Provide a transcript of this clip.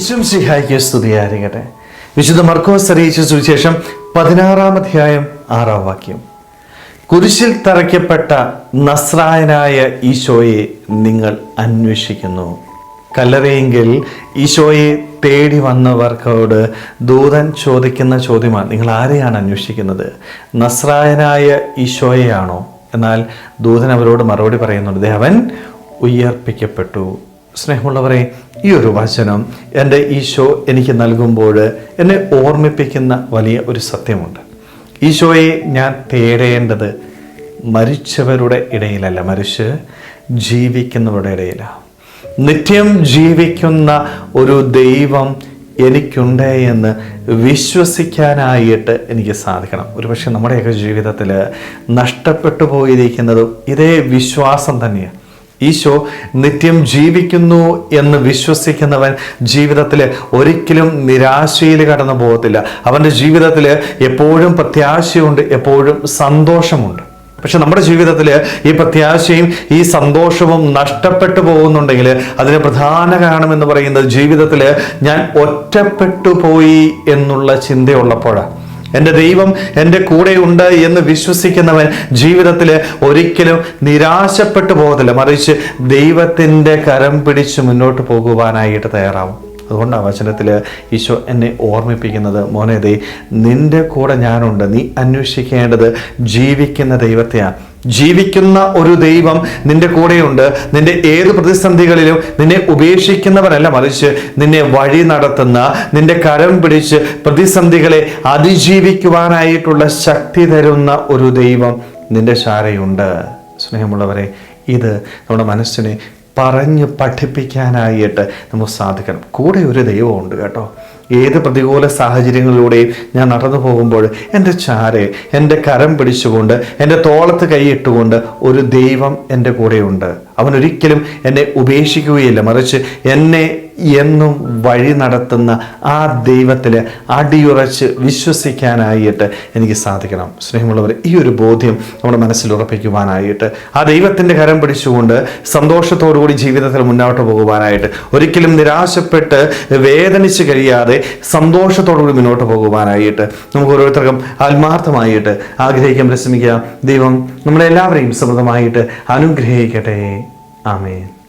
വിശ്വം സിഹായിക്ക് സ്തുതിയായിരിക്കട്ടെ. വിശുദ്ധ മർക്കോസ് അറിയിച്ച സുവിശേഷം പതിനാറാം അധ്യായം ആറാം വാക്യം. കുരിശിൽ തറയ്ക്കപ്പെട്ട നസ്രായനായ ഈശോയെ നിങ്ങൾ അന്വേഷിക്കുന്നു. കല്ലറയെങ്കിൽ ഈശോയെ തേടി വന്നവർക്കോട് ദൂതൻ ചോദിക്കുന്ന ചോദ്യമാണ് നിങ്ങൾ ആരെയാണ് അന്വേഷിക്കുന്നത്? നസ്രായനായ ഈശോയെയാണോ? എന്നാൽ ദൂതൻ അവരോട് മറുപടി പറയുന്നുണ്ട് "ദേ അവൻ ഉയർപ്പിക്കപ്പെട്ടു. സ്നേഹമുള്ളവരെ ഈ ഒരു വചനം എന്റെ ഈശോ എനിക്ക് നൽകുമ്പോൾ എന്നെ ഓർമ്മിപ്പിക്കുന്ന വലിയ ഒരു സത്യമുണ്ട്. ഈശോയെ ഞാൻ തേടേണ്ടത് മരിച്ചവരുടെ ഇടയിലല്ല. മരിച്ച് ജീവിക്കുന്നവരുടെ ഇടയിലാണ് നിത്യം ജീവിക്കുന്ന ഒരു ദൈവം എനിക്കുണ്ട് എന്ന് വിശ്വസിക്കാനായിട്ട് എനിക്ക് സാധിക്കണം. ഒരുപക്ഷെ നമ്മുടെയൊക്കെ ജീവിതത്തിൽ നഷ്ടപ്പെട്ടു പോയിരിക്കുന്നതും ഇതേ വിശ്വാസം തന്നെയാണ് ഈശോ നിത്യം ജീവിക്കുന്നു എന്ന് വിശ്വസിക്കുന്നവൻ ജീവിതത്തിൽ ഒരിക്കലും നിരാശയിൽ കടന്നു പോകത്തില്ല. അവന്റെ ജീവിതത്തിൽ എപ്പോഴും പ്രത്യാശയുണ്ട് എപ്പോഴും സന്തോഷമുണ്ട്. പക്ഷെ നമ്മുടെ ജീവിതത്തിൽ ഈ പ്രത്യാശയും ഈ സന്തോഷവും നഷ്ടപ്പെട്ടു പോകുന്നുണ്ടെങ്കിൽ അതിന് പ്രധാന കാരണം എന്ന് പറയുന്നത് ജീവിതത്തിൽ ഞാൻ ഒറ്റപ്പെട്ടു പോയി എന്നുള്ള ചിന്തയുള്ളപ്പോഴാണ്. എന്റെ ദൈവം എന്റെ കൂടെയുണ്ട് എന്ന് വിശ്വസിക്കുന്നവൻ ജീവിതത്തിൽ ഒരിക്കലും നിരാശപ്പെട്ടു പോകത്തില്ല. മറിച്ച് ദൈവത്തിന്റെ കരം പിടിച്ച് മുന്നോട്ട് പോകുവാനായിട്ട് തയ്യാറാവും. അതുകൊണ്ടാണ് വചനത്തിൽ ഈശോ എന്നെ ഓർമ്മിപ്പിക്കുന്നത്. മോനെ ദൈ നിന്റെ കൂടെ ഞാനുണ്ട്. നീ അന്വേഷിക്കേണ്ടത് ജീവിക്കുന്ന ദൈവത്തെയാണ്. ജീവിക്കുന്ന ഒരു ദൈവം നിന്റെ കൂടെയുണ്ട്. നിന്റെ ഏത് പ്രതിസന്ധികളിലും നിന്നെ ഉപേക്ഷിക്കുന്നവരല്ല മറിച്ച് നിന്നെ വഴി നടത്തുന്ന നിന്റെ കരം പിടിച്ച് പ്രതിസന്ധികളെ അതിജീവിക്കുവാനായിട്ടുള്ള ശക്തി തരുന്ന ഒരു ദൈവം നിന്റെ ശാരയുണ്ട്. സ്നേഹമുള്ളവരെ ഇത് നമ്മുടെ മനസ്സിനെ പറഞ്ഞ് പഠിപ്പിക്കാനായിട്ട് നമുക്ക് സാധിക്കണം. കൂടെ ഒരു ദൈവമുണ്ട് കേട്ടോ. ഏത് പ്രതികൂല സാഹചര്യങ്ങളിലൂടെയും ഞാൻ നടന്നു പോകുമ്പോൾ എന്റെ ചാരെ എന്റെ കരം പിടിച്ചുകൊണ്ട് എന്റെ തോളത്ത് കൈയിട്ടുകൊണ്ട് ഒരു ദൈവം എന്റെ കൂടെയുണ്ട്. അവൻ ഒരിക്കലും എന്നെ ഉപേക്ഷിക്കുകയില്ല. മറിച്ച് എന്നെ എന്നും വഴി നടത്തുന്ന ആ ദൈവത്തിൽ അടിയുറച്ച് വിശ്വസിക്കാനായിട്ട് എനിക്ക് സാധിക്കണം. സ്നേഹമുള്ളവർ ഈ ഒരു ബോധ്യം നമ്മുടെ മനസ്സിൽ ഉറപ്പിക്കുവാനായിട്ട് ആ ദൈവത്തിന്റെ കരം പിടിച്ചുകൊണ്ട് സന്തോഷത്തോടുകൂടി ജീവിതത്തിൽ മുന്നോട്ട് പോകുവാനായിട്ട് ഒരിക്കലും നിരാശപ്പെട്ട് വേദനിച്ച് കഴിയാതെ സന്തോഷത്തോടുകൂടി മുന്നോട്ട് പോകുവാനായിട്ട് നമുക്ക് ഓരോരുത്തർക്കും ആത്മാർത്ഥമായിട്ട് ആഗ്രഹിക്കാൻ പരിശ്രമിക്കുക ദൈവം നമ്മളെല്ലാവരെയും സമൃദ്ധമായിട്ട് അനുഗ്രഹിക്കട്ടെ. ആമേൻ.